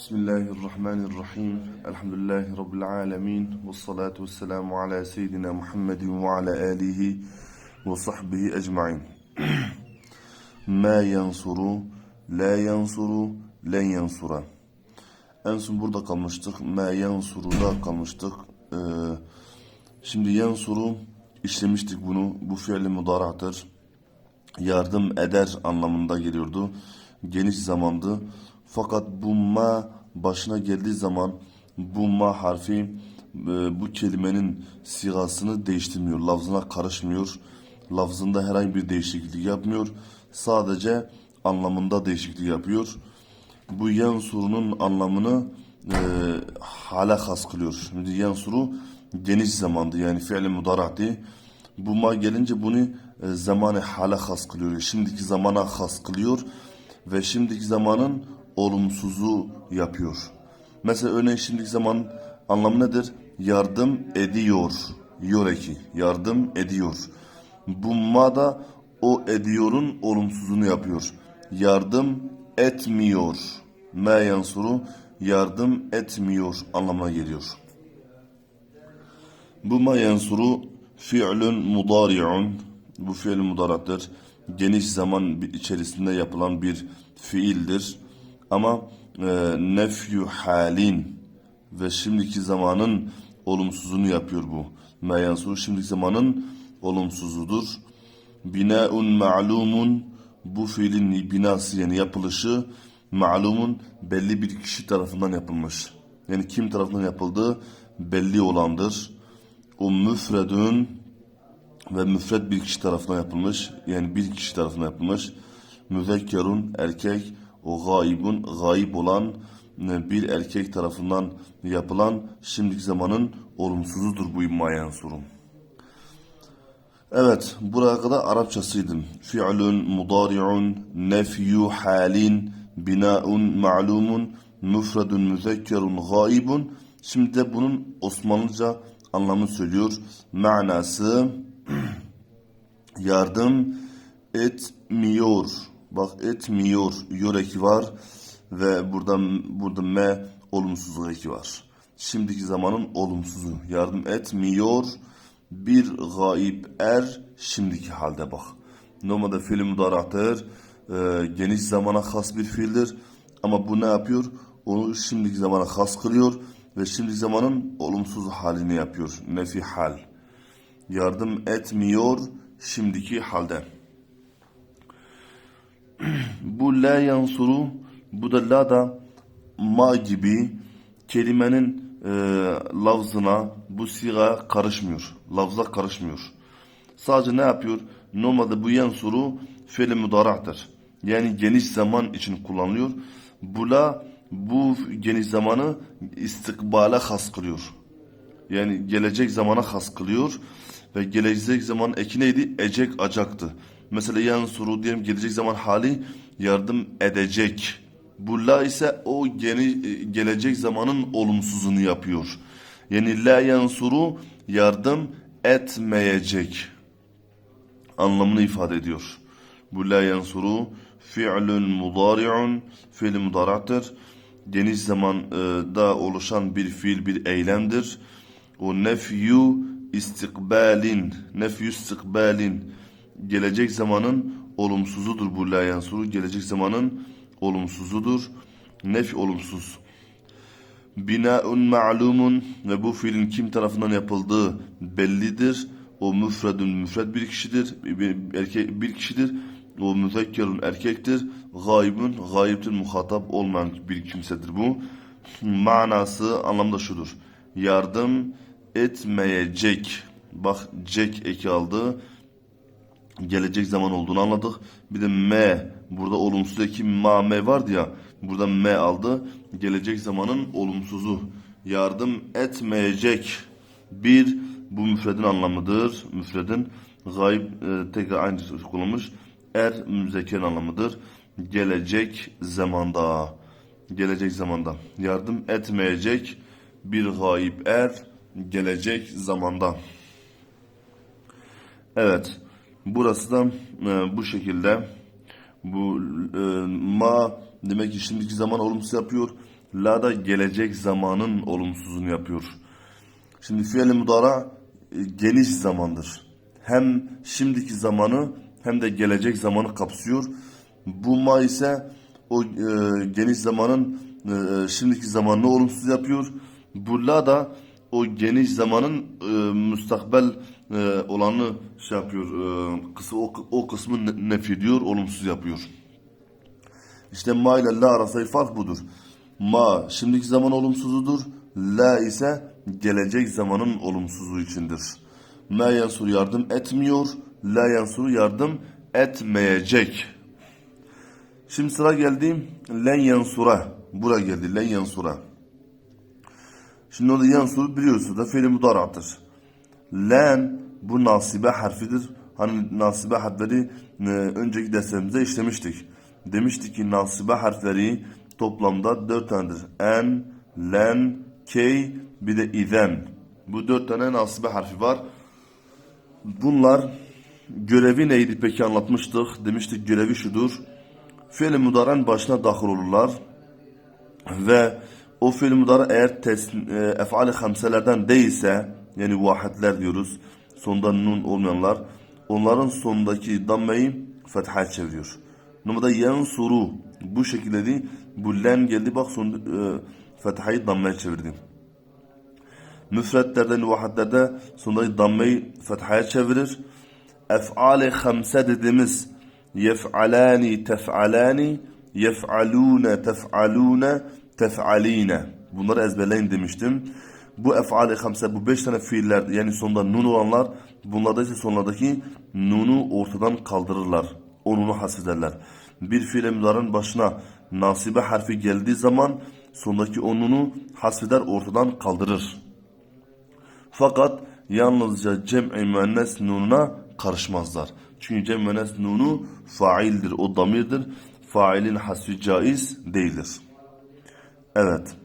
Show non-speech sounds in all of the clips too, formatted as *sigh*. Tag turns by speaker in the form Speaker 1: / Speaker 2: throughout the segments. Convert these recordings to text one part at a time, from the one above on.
Speaker 1: Bismillahirrahmanirrahim. Elhamdülillahi Rabbil alemin. Ve salatu ve selamu ala seyyidina Muhammedin ve ala alihi ve sahbihi ecmain. *clears throat* Ma yansuru, la yansuru, len yansura. En son burada kalmıştık. Ma yansuru'da kalmıştık. Ee, şimdi yansuru işlemiştik bunu. Bu fiili mudarahtır. Yardım eder anlamında geliyordu. Geniş zamandı. Fakat bu ma başına geldiği zaman bu ma harfi e, bu kelimenin sigasını değiştirmiyor. Lafzına karışmıyor. Lafzında herhangi bir değişiklik yapmıyor. Sadece anlamında değişiklik yapıyor. Bu yansurunun anlamını e, hale has kılıyor. Şimdi yansuru geniş zamandı yani fiil mudarati. Bu ma gelince bunu e, zamanı hale has kılıyor. Şimdiki zamana has kılıyor ve şimdiki zamanın olumsuzu yapıyor. Mesela örneğin şimdiki zaman anlamı nedir? Yardım ediyor. Yor eki. Yardım ediyor. Bu ma da o ediyorun olumsuzunu yapıyor. Yardım etmiyor. Ma yansuru yardım etmiyor anlamına geliyor. Bu ma yansuru fi'lun mudari'un bu fiil mudarattır. Geniş zaman içerisinde yapılan bir fiildir. Ama e, nefyu halin ve şimdiki zamanın olumsuzunu yapıyor bu. Ma yansuru şimdiki zamanın olumsuzudur. Binaun ma'lumun bu fiilin binası yani yapılışı ma'lumun belli bir kişi tarafından yapılmış. Yani kim tarafından yapıldığı belli olandır. O müfredün ve müfred bir kişi tarafından yapılmış. Yani bir kişi tarafından yapılmış. Müzekkerun erkek, o gaibun gayip olan bir erkek tarafından yapılan şimdiki zamanın olumsuzudur bu imma yansurum. Evet, buraya kadar Arapçasıydım. Fi'lun, mudari'un, nefyu halin, bina'un, ma'lumun, müfredun, müzekkerun, gaibun. Şimdi de bunun Osmanlıca anlamını söylüyor. Manası *clears throat* yardım etmiyor. Bak etmiyor. Yor eki var ve burada burada me olumsuzluk eki var. Şimdiki zamanın olumsuzu. Yardım etmiyor. Bir gayip er şimdiki halde bak. Normalde fiil mudarahtır. E, geniş zamana has bir fiildir. Ama bu ne yapıyor? Onu şimdiki zamana has kılıyor ve şimdiki zamanın olumsuz halini yapıyor. Nefi hal. Yardım etmiyor şimdiki halde. *clears throat* bu la yansuru bu da la da ma gibi kelimenin e, lafzına bu siga karışmıyor. Lafza karışmıyor. Sadece ne yapıyor? Normalde bu yansuru fiil mudarahtır. Yani geniş zaman için kullanılıyor. Bu la bu geniş zamanı istikbale has kılıyor. Yani gelecek zamana has kılıyor. Ve gelecek zaman eki neydi? Ecek acaktı. Mesela yansuru diyelim gelecek zaman hali yardım edecek. Bu la ise o geni, gelecek zamanın olumsuzunu yapıyor. Yani la yansuru yardım etmeyecek anlamını ifade ediyor. Bu la yansuru fi'lun mudari'un fiil mudarattır. Geniş zamanda oluşan bir fiil bir eylemdir. O nefyu istikbalin nefyu istikbalin gelecek zamanın olumsuzudur bu la yansuru. Gelecek zamanın olumsuzudur. Nef olumsuz. Binaun ma'lumun ve bu fiilin kim tarafından yapıldığı bellidir. O müfredun müfred bir kişidir. Bir, erkek, bir kişidir. O müzekkerun erkektir. Gaybun gayiptir muhatap olmayan bir kimsedir bu. Manası anlamda şudur. Yardım etmeyecek. Bak cek eki aldı gelecek zaman olduğunu anladık. Bir de me burada olumsuz eki ma me vardı ya. Burada me aldı. Gelecek zamanın olumsuzu. Yardım etmeyecek bir bu müfredin anlamıdır. Müfredin gayb e, tekrar aynı kullanmış. Er müzekerin anlamıdır. Gelecek zamanda. Gelecek zamanda. Yardım etmeyecek bir gayb er gelecek zamanda. Evet. Burası da e, bu şekilde. Bu e, ma demek ki şimdiki zaman olumsuz yapıyor. La da gelecek zamanın olumsuzunu yapıyor. Şimdi fiil mudara e, geniş zamandır. Hem şimdiki zamanı hem de gelecek zamanı kapsıyor. Bu ma ise o e, geniş zamanın e, şimdiki zamanını olumsuz yapıyor. Bu la da o geniş zamanın e, müstakbel e, olanı şey yapıyor. E, kısı, o, o kısmı ne- olumsuz yapıyor. İşte ma ile la arasındaki fark budur. Ma şimdiki zaman olumsuzudur. La ise gelecek zamanın olumsuzluğu içindir. Ma yansur yardım etmiyor. La yansur yardım etmeyecek. Şimdi sıra geldi len yansura. Bura geldi len yansura. Şimdi orada yansur biliyorsunuz da fiil mudarattır. Len bu nasibe harfidir. Hani nasibe harfleri e, önceki derslerimizde işlemiştik. Demiştik ki nasibe harfleri toplamda dört tanedir. En, len, key bir de izen. Bu dört tane nasibe harfi var. Bunlar görevi neydi peki anlatmıştık. Demiştik görevi şudur. Fiil mudaren başına dahil olurlar. Ve o fiil mudara eğer tes, e, efali hamselerden değilse yani vahidler diyoruz. Sonda nun olmayanlar. Onların sonundaki dammeyi fethaya çeviriyor. Numarada yansuru bu şekilde değil. Bu len geldi bak son e, fethayı dammeye çevirdim. Müfretlerden vahidlerde sondaki dammeyi fethaya çevirir. Ef'ali hamse dediğimiz yef'alani tef'alani yef'alune tef'alune tef'aline bunları ezberleyin demiştim. Bu ef'ali hamse bu beş tane fiiller yani sonunda nun olanlar bunlarda ise sonlardaki nunu ortadan kaldırırlar. O nunu hasfederler. Bir fiil müdarın başına nasibe harfi geldiği zaman sondaki o nunu hasfeder ortadan kaldırır. Fakat yalnızca cem'i müennes nununa karışmazlar. Çünkü cem'i müennes nunu faildir, o damirdir. Failin hasfi caiz değildir. Evet.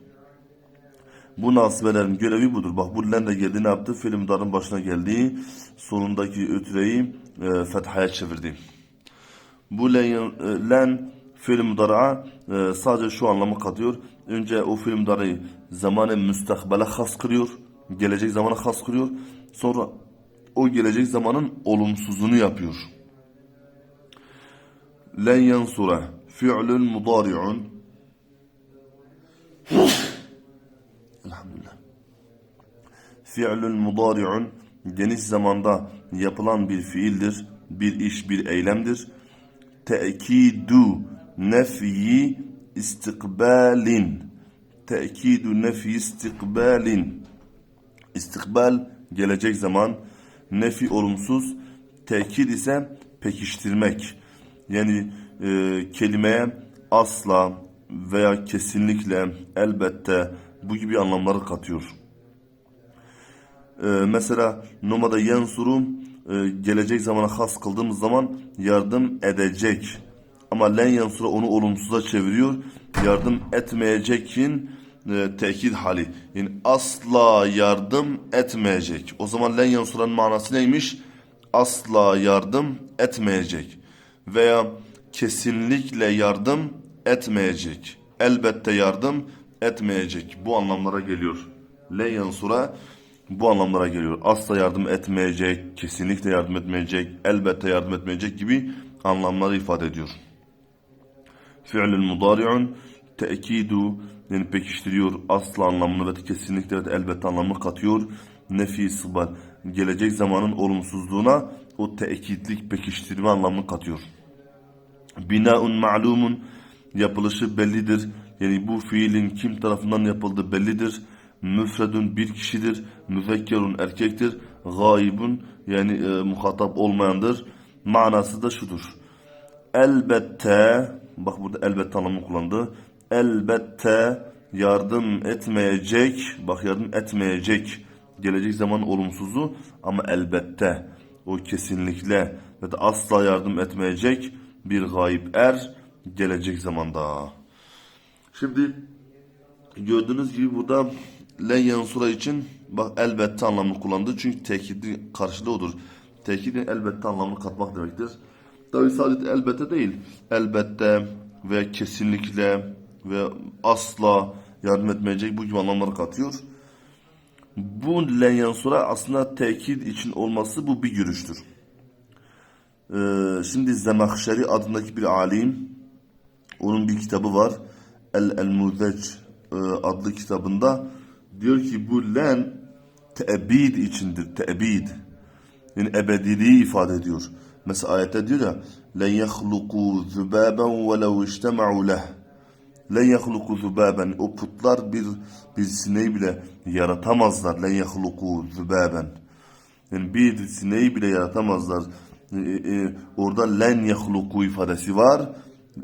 Speaker 1: Bu nasibelerin görevi budur. Bak bu de geldi ne yaptı? Fiil darın başına geldi. Sonundaki ötüreyi e, fethaya çevirdi. Bu len, e, len fiil mudara'a e, sadece şu anlamı katıyor. Önce o fiil mudara'yı zamanı müstakbele has kırıyor. Gelecek zamana has kırıyor. Sonra o gelecek zamanın olumsuzunu yapıyor. Len yansura fi'lun mudari'un Fi'lun mudari'un geniş zamanda yapılan bir fiildir. Bir iş, bir eylemdir. Te'kidu nefyi istikbalin. Te'kidu nefyi istikbalin. İstikbal gelecek zaman. Nefi olumsuz. Tekid ise pekiştirmek. Yani e, kelimeye asla veya kesinlikle, elbette bu gibi anlamları katıyor. Ee, mesela nomada yansuru e, gelecek zamana has kıldığımız zaman yardım edecek. Ama len yansura onu olumsuza çeviriyor. Yardım etmeyecekin e, tekit hali. Yani asla yardım etmeyecek. O zaman len yansuranın manası neymiş? Asla yardım etmeyecek. Veya kesinlikle yardım etmeyecek. Elbette yardım etmeyecek. Bu anlamlara geliyor. Le yansura bu anlamlara geliyor. Asla yardım etmeyecek, kesinlikle yardım etmeyecek, elbette yardım etmeyecek gibi anlamları ifade ediyor. Fi'lün mudari'un te'kidu yani pekiştiriyor asla anlamını ve kesinlikle ve elbette anlamını katıyor. Nefi sıbal gelecek zamanın olumsuzluğuna o tekitlik pekiştirme anlamını katıyor. Binaun ma'lumun yapılışı bellidir. Yani bu fiilin kim tarafından yapıldığı bellidir. Müfredun bir kişidir. Müfekkerun erkektir. Gaibun yani e, muhatap olmayandır. Manası da şudur. Elbette bak burada elbette anlamını kullandı. Elbette yardım etmeyecek. Bak yardım etmeyecek. Gelecek zaman olumsuzu ama elbette o kesinlikle ve de asla yardım etmeyecek bir gayb er gelecek zamanda. Şimdi gördüğünüz gibi burada len yansura için bak elbette anlamını kullandı. Çünkü tekidin karşılığı odur. Tekidin elbette anlamını katmak demektir. Tabi sadece elbette değil. Elbette ve kesinlikle ve asla yardım etmeyecek bu gibi anlamları katıyor. Bu len yansura aslında tekit için olması bu bir görüştür. Ee, şimdi Zemahşeri adındaki bir alim onun bir kitabı var. El El Muzeç e, adlı kitabında diyor ki bu len teebid içindir. Teebid. Yani ebediliği ifade ediyor. Mesela ayette diyor ya yahluku zubaben ve lev iştema'u leh. Len yahluku zubaben. O putlar bir bir sineği bile yaratamazlar. Len yahluku zubaben. Yani bir sineği bile yaratamazlar. Ee, e, orada len yahluku ifadesi var.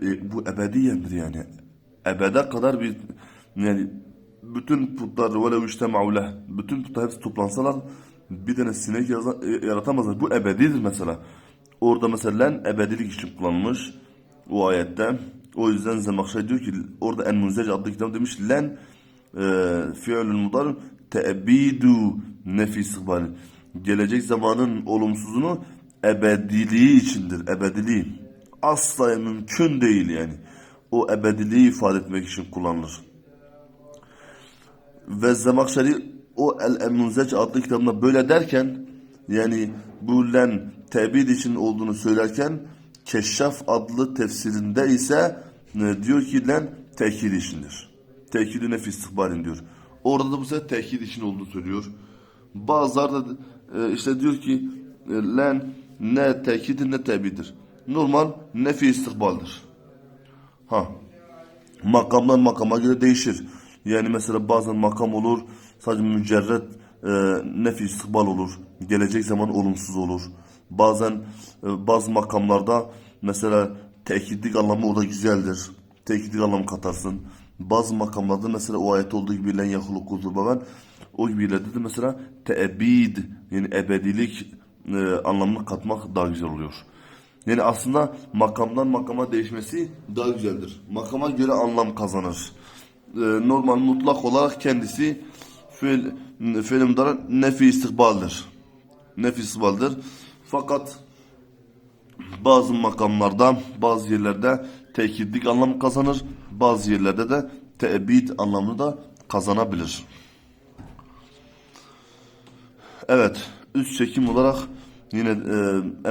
Speaker 1: E, bu ebediyendir yani. Ebede kadar bir yani bütün putlar velev iştema'u leh. Bütün putlar hepsi toplansalar bir tane sinek yaratamazlar. Bu ebedidir mesela. Orada mesela ebedilik için kullanılmış o ayette. O yüzden Zemakşay diyor ki orada En Munzec adlı kitap demiş len e, fiilün mudar teebidu nefi istikbali. Gelecek zamanın olumsuzunu ebediliği içindir. Ebediliği. Asla mümkün değil yani. O ebediliği ifade etmek için kullanılır. Ve Zemakşari o El Emunzeç adlı kitabında böyle derken yani bu len tebid için olduğunu söylerken Keşşaf adlı tefsirinde ise e, diyor ki len tekid içindir. Tekid-i nef istihbalin diyor. Orada da bu sefer tekid için olduğunu söylüyor. Bazıları da e, işte diyor ki e, len ne tekidir ne tebidir. Normal nefi istikbaldir. Ha. Makamdan makama göre değişir. Yani mesela bazen makam olur, sadece mücerret e, nefi istikbal olur. Gelecek zaman olumsuz olur. Bazen e, bazı makamlarda mesela tekitlik anlamı orada güzeldir. Tekitlik anlamı katarsın. Bazı makamlarda mesela o ayet olduğu gibi len yahluku zubaben o gibi de mesela teebid yani ebedilik e, anlamını katmak daha güzel oluyor. Yani aslında makamdan makama değişmesi daha güzeldir. Makama göre anlam kazanır. Ee, normal mutlak olarak kendisi fiil, fiilimdara nefi istikbaldir. Nefi istikbaldir. Fakat bazı makamlarda, bazı yerlerde tekitlik anlam kazanır. Bazı yerlerde de teebid anlamını da kazanabilir. Evet, üst çekim olarak yine e,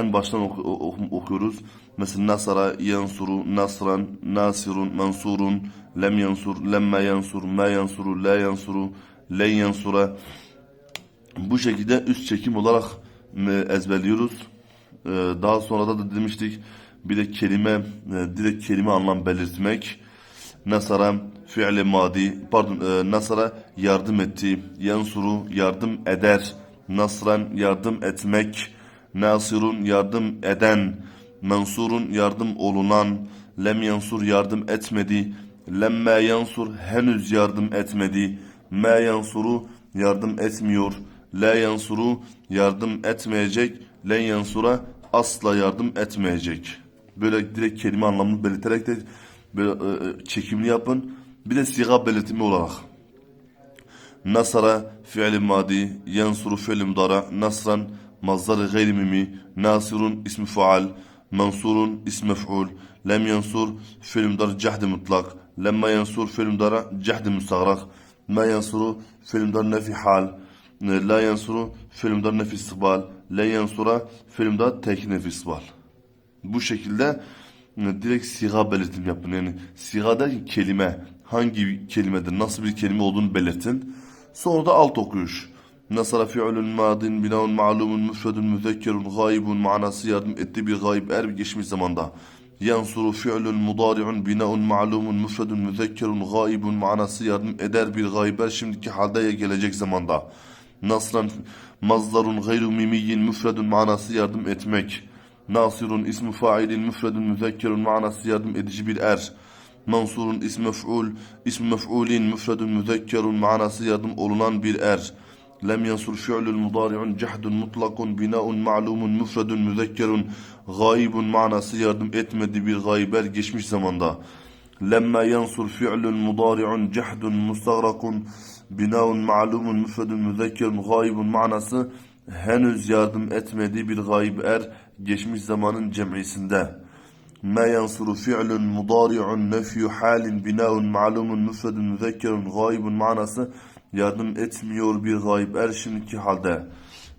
Speaker 1: en baştan oku- oku- okuyoruz. Mesela nasara yansuru, nasran, nasirun, mansurun, lem yansur, lemme yansur, ma yansuru, la yansuru, len yansura. Bu şekilde üst çekim olarak e, ezberliyoruz. E, daha sonra da demiştik bir de kelime, e, direkt kelime anlam belirtmek. Nasara fiili madi, pardon Nasara yardım etti. Yansuru yardım eder. Nasran yardım etmek. Nasirun yardım eden. Mansurun yardım olunan. Lem yansur yardım etmedi. Lemme yansur henüz yardım etmedi. Ma yansuru yardım etmiyor. La yansuru yardım etmeyecek. Len yansura asla yardım etmeyecek. Böyle direkt kelime anlamını belirterek de böyle e, e, çekimli yapın. Bir de siga belirtimi olarak. Nasara fiili madi, yansuru fiili mudara, nasran mazdar gayri mimi, nasirun ismi faal, mansurun ismi mef'ul, lem yansur fiili mudara cehdi mutlak, lemma yansur fiili mudara cehdi müstagrak, ma yansuru fiili mudara nefi hal, la yansuru fiili mudara nefi istikbal, len yansura fiili mudara tek nefi istikbal. Bu şekilde e, direkt siga belirtim yapın. Yani siga derken kelime. Hangi kelimedir, nasıl bir kelime olduğunu belirtin. Sonra da alt okuyuş. Fi'lun madin binaun ma'lumun müfredun müzekkerun gaibun manası yardım etti bir gayb er geçmiş zamanda. Yansuru fi'lun mudari'un binaun ma'lumun müfredun müzekkerun gaibun manası yardım eder bir gayber şimdiki halde ya gelecek zamanda. Nasran mazdarun gayru mimiyyin müfredun manası yardım etmek. Nasirun ismi failin müfredun müzekkerun manası yardım edici bir er. Mansurun ismi mef'ul, ismi mef'ulin müfredun müzekkerun manası yardım olunan bir er. Lem yansur fi'lun mudari'un cehdun mutlakun bina'un ma'lumun müfredun müzekkerun gaibun manası yardım etmedi bir gayber geçmiş zamanda. Lemme yansur fi'lun mudari'un cehdun mustagrakun binaun ma'lumun müfredun müzekkerun gaibun manası henüz yardım etmedi bir gayb er geçmiş zamanın cem'isinde. ما ينصر فعل مضارع نفي حال بناء معلوم müfred müzekker gayb manası yardım etmiyor bir gayb er şimdiki halde.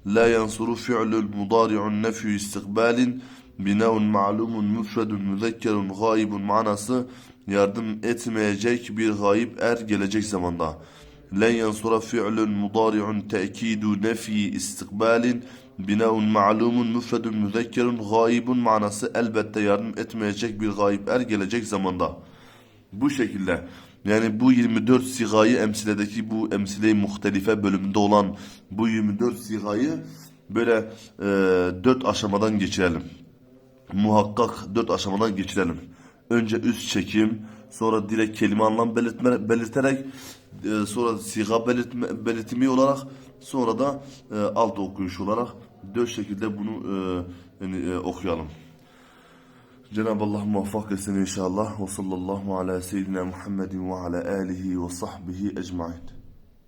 Speaker 1: La yansuru fi'lul mudari'un nefyu istikbalin binaun ma'lumun müfredun müzekkerun gaybun manası yardım etmeyecek bir gayb er gelecek zamanda. Len yansura fi'lun mudari'un te'kidu nefi istikbalin binaun ma'lumun müfredun müzekkerun gaybun manası elbette yardım etmeyecek bir gayb er gelecek zamanda. Bu şekilde yani bu 24 sigayı emsiledeki bu emsile-i muhtelife bölümünde olan bu 24 sigayı böyle e, 4 aşamadan geçirelim. Muhakkak 4 aşamadan geçirelim. Önce üst çekim, sonra direkt kelime anlam belirtme, belirterek, e, sonra siga belirtme, belirtimi olarak, sonra da e, alt okuyuş olarak dört şekilde bunu e, yani, e, okuyalım. Cenab-ı Allah muvaffak etsin inşallah. Ve sallallahu ala seyyidina Muhammedin ve ala alihi ve sahbihi ecmain.